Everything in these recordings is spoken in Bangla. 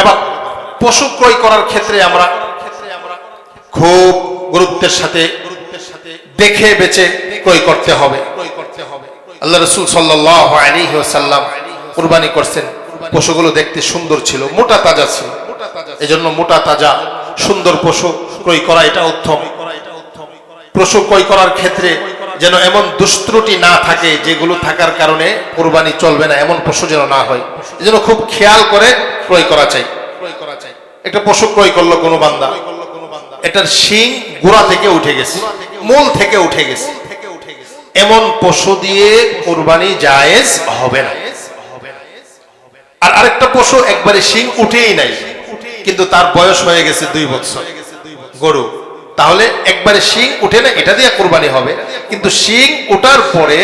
এবার পশু ক্রয় করার ক্ষেত্রে আমরা খুব গুরুত্বের সাথে দেখে বেছে ক্রয় করতে হবে। আল্লাহ রসুল সাল্লাম কুরবানি করছেন। পশুগুলো দেখতে সুন্দর ছিল, মোটা তাজা ছিল। এজন্য মোটা তাজা, সুন্দর পশু ক্রয় করা এটা উত্তম। পশু ক্রয় করার ক্ষেত্রে যেন এমন দুষ্ত্রুটি না থাকে যেগুলো থাকার কারণে কোরবানি চলবে না, এমন পশু যেন না হয়। এজন্য খুব খেয়াল করে ক্রয় করা চাই। একটা পশু ক্রয় করল কোনো বান্দা। এটার শিং গোড়া থেকে উঠে গেছে। মূল থেকে উঠে গেছে। এমন পশু দিয়ে কোরবানি জায়েজ হবে না। আর আরেকটা পশু একবারে শিং উঠেই নাই, কিন্তু তার বয়স হয়ে গেছে দুই বছর। গরু, তাহলে একবারে শিং উঠে না, এটা দিয়ে কোরবানি হবে। কিন্তু শিং ওঠার পরে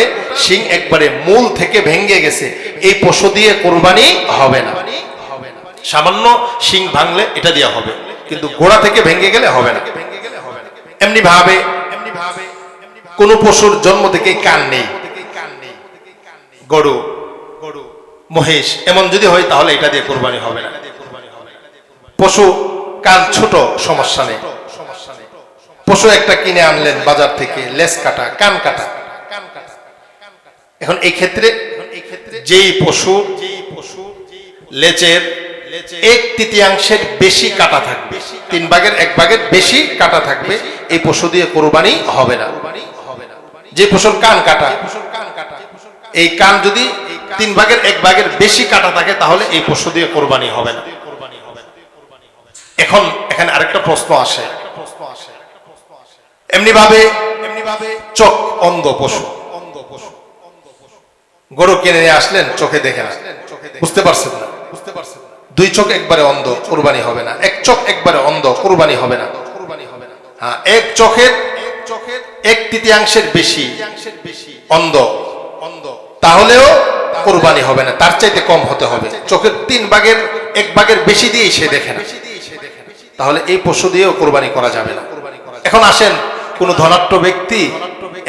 শিং একবারে মূল থেকে ভেঙে গেছে। এই পশু দিয়ে কোরবানি হবে না। সামান্য শিং ভাঙলে এটা দেওয়া হবে। কিন্তু গোড়া থেকে ভেঙে গেলে হবে না। এমনি ভাবে কোন পশুর জন্ম থেকে কান নেই। গরু গরু মহিষ, এমন যদি হয় তাহলে এটা দিয়ে কোরবানি হবে না। পশু কান ছোট, সমস্যা নেই। পশু একটা কিনে আনলেন বাজার থেকে, লেস কাটা, কান কাটা। এখন এই ক্ষেত্রে যেই পশু যেই পশু লেজের এক তৃতীয়াংশের বেশি কাটা থাকবে। তিন ভাগের এক ভাগের বেশি কাটা থাকবে। এই পশু দিয়ে কোরবানি হবে না। যে পশুর কান কাটা এই কান যদি তিন ভাগের এক ভাগের বেশি কাটা থাকে তাহলে এই পশু দিয়ে কোরবানি হবে না। এখন এখানে আরেকটা প্রশ্ন আসে। এমনি ভাবে এমনি ভাবে চোখ অন্ধ পশু। অন্ধ পশু। গরু কিনে নিয়ে আসলেন চোখে দেখে না। বুঝতে পারছেন না? বুঝতে পারছেন না। দুই চোখ একবারে অন্ধ, কোরবানি হবে না। এক চোখ একবারে অন্ধ, কোরবানি হবে না। কোরবানি হবে না হ্যাঁ এক চোখের এক চোখের এক তৃতীয়াংশের বেশি বেশি অন্ধ। অন্ধ তাহলেও কোরবানি হবে না, তার চাইতে কম হতে হবে। চোখের তিন ভাগের, এক ভাগের বেশি দিয়েই সে দেখে না। তাহলে এই পশু দিয়েও কোরবানি করা যাবে না। এখন আসেন, কোন ধনাট্য ব্যক্তি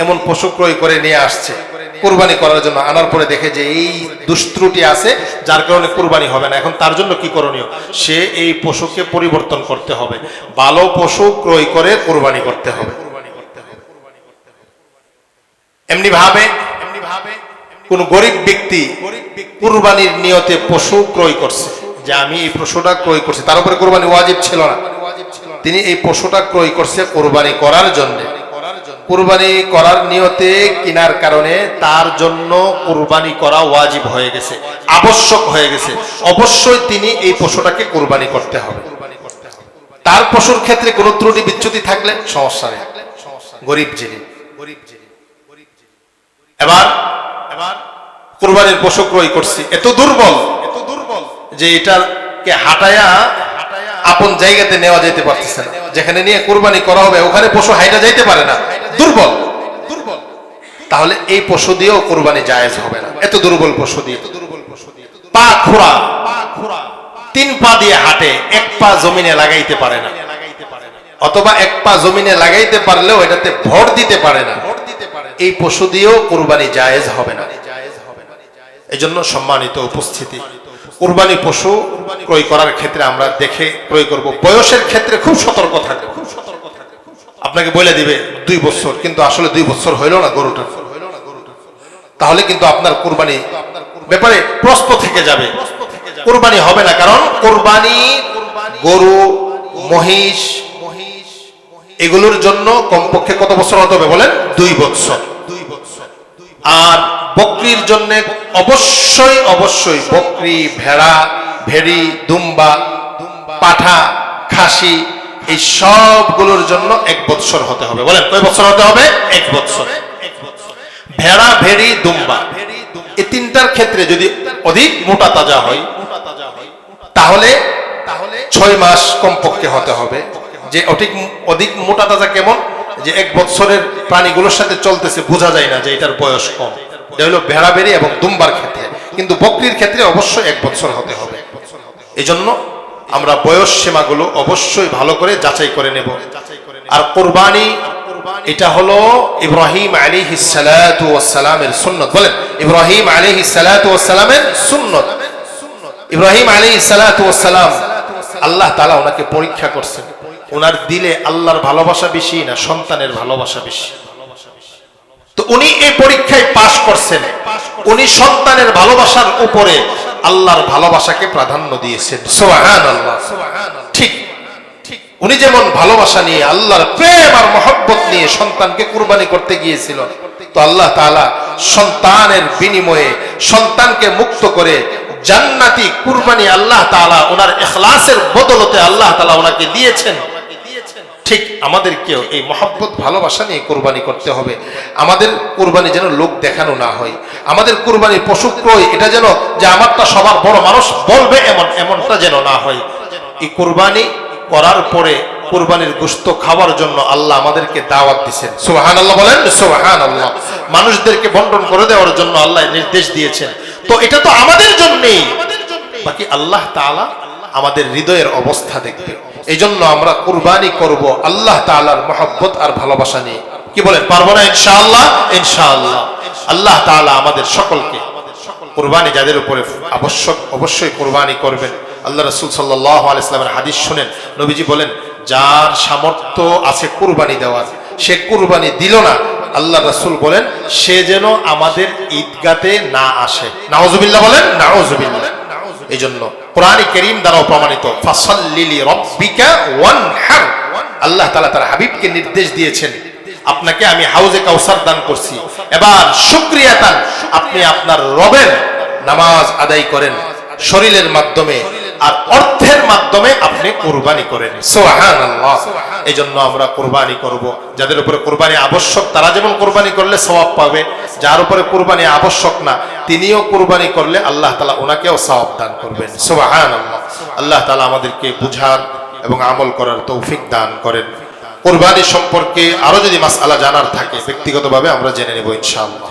এমন পশু ক্রয় করে নিয়ে আসছে। কোরবানি করার জন্য আনার পরে দেখে যে এই দুষ্ট্রুটি আছে, যার কারণে কোরবানি হবে না। এখন তার জন্য কি করণীয়? সে এই পশুকে পরিবর্তন করতে হবে। ভালো পশু ক্রয় করে কোরবানি করতে হবে। এমনি ভাবে এমনি ভাবে কোন গরিব ব্যক্তি কুরবানির নিয়তে পশু ক্রয় করছে। যে আমি এই পশুটা ক্রয় করছি, তার উপরে কোরবানি ওয়াজিব ছিল না। তিনি এই পশুটা ক্রয় করছে কোরবানি করার জন্য। কুরবানি করার নিয়তে কিনার কারণে তার জন্য কুরবানি করা ওয়াজিব হয়ে গেছে, আবশ্যক হয়ে গেছে। অবশ্যই তিনি এই পশুটাকে কুরবানি করতে হবে। তার পশুর ক্ষেত্রে কোনো ত্রুটি, বিচ্যুতি থাকলে সমস্যা নেই। গরিব যিনি। এবার এবার কুরবানির পশু ক্রয় করছি। এত দুর্বল এত দুর্বল যে এটাকে হাঁটায়া আপন জায়গাতে নেওয়া যেতে পারতেছে না। যেখানে নিয়ে কুরবানি করা হবে, ওখানে পশু হাইটা যাইতে পারে না। দুর্বল। দুর্বল তাহলে এই পশু দিয়েও কুরবানি জায়েজ হবে না। এত দুর্বল পশু দিয়ে। দুর্বল পশু দিয়ে পা খোড়া। পা খোড়া তিন পা দিয়ে হাঁটে, এক পা জমিনে লাগাইতে পারে না। অথবা এক পা জমিনে লাগাইতে পারলেও এটাতে ভর দিতে পারে না। এই পশু দিয়েও কোরবানি জায়েজ হবে না। এই জন্য সম্মানিত উপস্থিতি। কোরবানি পশু ক্রয় করার ক্ষেত্রে আমরা দেখে ক্রয় করব। বয়সের ক্ষেত্রে খুব সতর্ক থাকবে। আপনাকে বলে দিবে, দুই বছর। কিন্তু আসলে দুই বছর হইল না গরুটা। তাহলে কিন্তু আপনার কোরবানি ব্যাপারে প্রশ্ন থেকে যাবে। কোরবানি হবে না, কারণ কোরবানি, গরু, মহিষ, এগুলোর জন্য কমপক্ষে কত বছর হতে হবে বলেন? দুই দুই বছর। আর বকরির জন্য অবশ্যই অবশ্যই বকরি, ভেড়া, ভেড়ি, দুম্বা, পাঠা, খাসি এই সবগুলোর জন্য এক বৎসর হতে হবে। বলেন, কয় বছর হতে হবে? এক বৎসর। ভেড়া, ভেড়ি, দুম্বা। এই তিনটার ক্ষেত্রে যদি অধিক মোটা তাজা হয়, তাহলে তাহলে ছয় মাস কমপক্ষে হতে হবে। যে অধিক অধিক মোটা তাজা কেমন? যে এক বৎসরের প্রাণীগুলোর সাথে চলতেছে, বোঝা যায় না যে এটার বয়স কম। এটা হলো ভেড়া বেড়ি এবং দুম্বার ক্ষেত্রে। কিন্তু বকরির ক্ষেত্রে অবশ্যই এক বছর হতে হবে। এই জন্য আমরা বয়স সীমাগুলো অবশ্যই ভালো করে যাচাই করে নেব। আর কোরবানি, এটা হলো ইব্রাহিম আলী সালামের সুন্নত। বলেন, ইব্রাহিম আলী সালামের সুন্নত। ইব্রাহিম আলী সালাম আল্লাহ তালা ওনাকে পরীক্ষা করছেন। ওনার দিলে আল্লাহর ভালোবাসা বেশি না সন্তানের ভালোবাসা বেশি? তো উনি এই পরীক্ষায় পাশ করছেন। উনি সন্তানের ভালোবাসার উপরে আল্লাহর ভালোবাসাকে প্রাধান্য দিয়েছেন। সোহান আল্লাহ ঠিক উনি যেমন ভালোবাসা নিয়ে আল্লাহর প্রেম আর মহব্বত নিয়ে সন্তানকে কুরবানি করতে গিয়েছিল তো আল্লাহ তাআলা সন্তানের বিনিময়ে সন্তানকে মুক্ত করে জান্নাতি কুরবানি আল্লাহ তাআলা ওনার এখলাসের বদলতে আল্লাহ তালা ওনাকে দিয়েছেন। ঠিক আমাদেরকেও এই মহাব্বত, ভালোবাসা নিয়ে কোরবানি করতে হবে। আমাদের কোরবানি যেন লোক দেখানো না হয়। আমাদের কোরবানি পশু ক্রয়, এটা যেন যে আমারটা সবার বড় মানুষ বলবে এমন, এমনটা যেন না হয়। এই কোরবানি করার পরে কোরবানির গুস্ত খাওয়ার জন্য আল্লাহ আমাদেরকে দাওয়াত দিচ্ছেন সুবাহান আল্লাহ বলেন সুবাহান আল্লাহ মানুষদেরকে বন্টন করে দেওয়ার জন্য আল্লাহ নির্দেশ দিয়েছেন। তো এটা তো আমাদের জন্যই। বাকি আল্লাহ তাআলা আমাদের হৃদয়ের অবস্থা দেখবে। এই জন্য আমরা কুরবানি করব আল্লাহ তাআলার মহব্বত আর ভালোবাসা নিয়ে। কি বলেন, পারব না? ইনশাআল্লাহ? ইনশাআল্লাহ। আল্লাহ তাআলা আমাদের সকলকে কুরবানি যাদের উপরে আবশ্যক অবশ্যই কুরবানি করবেন। আল্লাহ রসুল সাল্লাহ আলাইসলামের হাদিস শুনেন। নবীজি বলেন, যার সামর্থ্য আছে কুরবানি দেওয়ার, সে কুরবানি দিল না। আল্লাহ রসুল বলেন, সে যেন আমাদের ঈদগাতে না আসে। নাওজুবিল্লাহ বলেন নাওজুবিল্লাহ এই জন্য কোরআন করিম দ্বারাও প্রমাণিত ফাসাল্লিলি রব্বিকা ওয়ানহার। আল্লাহ তাআলা তার হাবিবকে নির্দেশ দিয়েছেন, আপনাকে আমি হাউজে কাউসার দান করছি। এবার শুকরিয়া দান, আপনি আপনার রবের নামাজ আদায় করেন, শরীরের মাধ্যমে আর অর্থের মাধ্যমে আপনি কোরবানি করেন এই জন্য আমরা কোরবানি করব। যাদের উপরে কোরবানি আবশ্যক তারা যেমন কোরবানি করলে সওয়াব পাবে। যার উপরে কোরবানি আবশ্যক না তিনিও কোরবানি করলে আল্লাহ তালা ওনাকেও সওয়াব দান করবেন। সোহান আল্লাহ আল্লাহ তালা আমাদেরকে বুঝার এবং আমল করার তৌফিক দান করেন। কোরবানি সম্পর্কে আরও যদি মাস আলা জানার থাকে ব্যক্তিগতভাবে আমরা জেনে নেব ইনশাআল্লাহ।